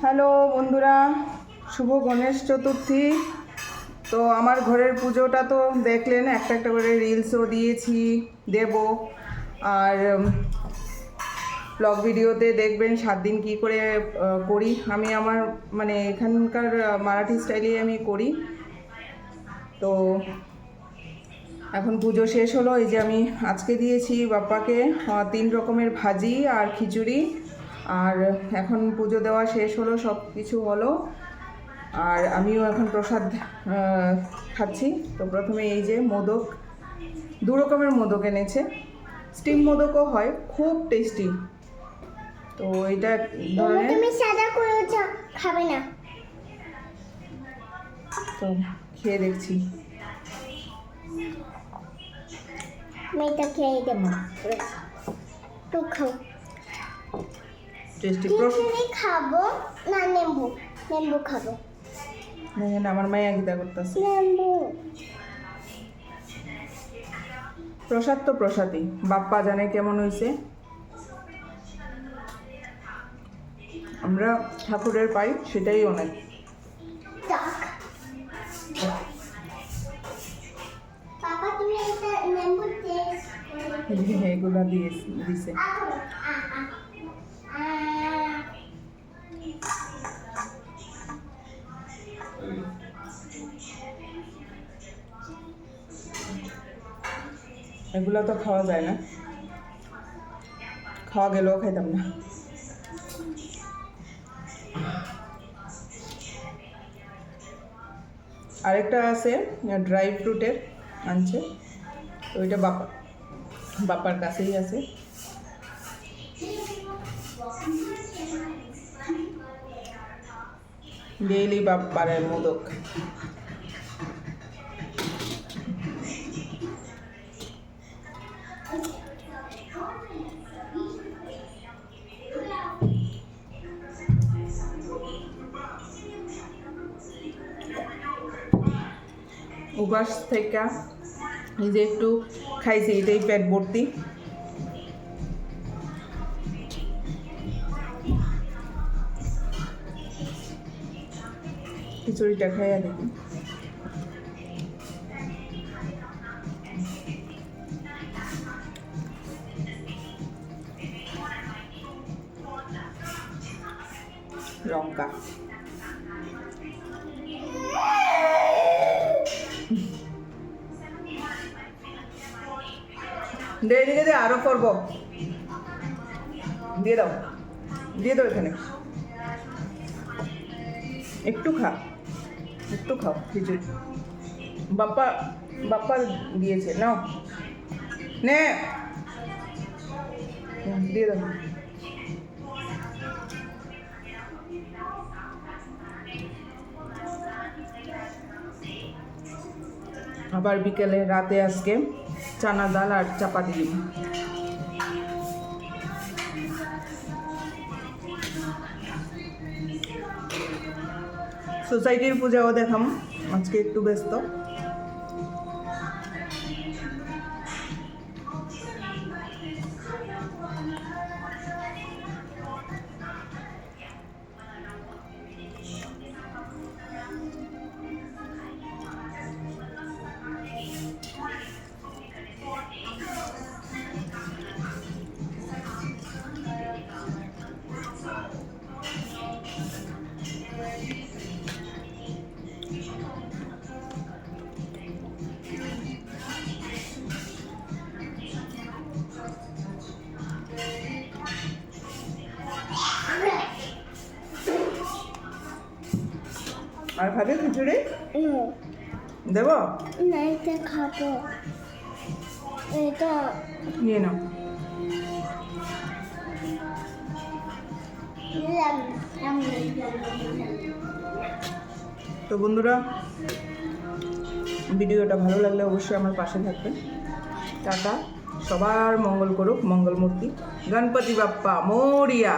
Hello বন্ধুরা, শুভ গণেশ চতুর্থী। তো আমার ঘরের পুজোটা তো দেখলেন, একটা একটা করে রিলসও দিয়েছি, দেব। আর ব্লগ ভিডিওতে দেখবেন সাত দিন কী করে করি। আমি আমার মানে এখানকার মারাঠি স্টাইলেই আমি করি। তো এখন পুজো শেষ হলো, এই যে আমি আজকে দিয়েছি বাপ্পাকে তিন রকমের ভাজি আর খিচুড়ি। আর এখন পুজো দেওয়া শেষ হলো সব কিছু হলো। আর আমিও এখন প্রসাদ খাচ্ছি। তো প্রথমে এই যে মোদক দু রকমের মোদক এনেছে। স্টিম মোদকও হয় খুব টেস্টি তো এটা তুমি সাদা করে খাবে না। তো খেয়ে দেখছি। আমি এটা খেয়ে দেবো। তো খাও। টেস্টি খিচুড়ি খাব। না নেবু। নেবু খাব। দেখেন আমার মায়া গীতা করতেছে। নেবু। প্রসাদ তো প্রসাদই। বাপ্পা জানে কেমন হয়েছে আমরা ঠাকুরের পাই সেটাই অনেক। নেবু টেস্ট এগুলো দিয়ে দিছে। এগুলো তো খাওয়া যায় না। খাওয়া গেলেও খাইতাম না। আরেকটা আছে, ড্রাই ফ্রুটের আনছে। ওইটা বাপা, বাপার কাছেই আছে। ডেইলি বাপ্পারের মোদক। উপাস থেকে এই যে একটু খাইছি এটাই পেট ভর্তি। খিচুড়িটা খাইয়া দেখি। লঙ্কা। দে এদিকে দে, আরও করব দিয়ে দাও। দিয়ে দাও এখানে। একটু খা। একটু খাও, খিচুড়ি। বাপ্পা বাপ্পা দিয়েছে, নাও। নে। দিয়ে দাও। আবার বিকেলে, রাতে আজকে। চানা ডাল আর চাপাতি দিব সোসাইটির পূজাও দেখাম আজকে একটু ব্যস্ত। আর খাবে খিচুড়ি? দেব? না এটা খাব। এটা নিয়ে নাও। তো বন্ধুরা ভিডিওটা ভালো লাগলে অবশ্যই আমার পাশে থাকবেন। টাটা। সবার মঙ্গল করুক মঙ্গলমূর্তি গণপতি বাপ্পা মোরিয়া।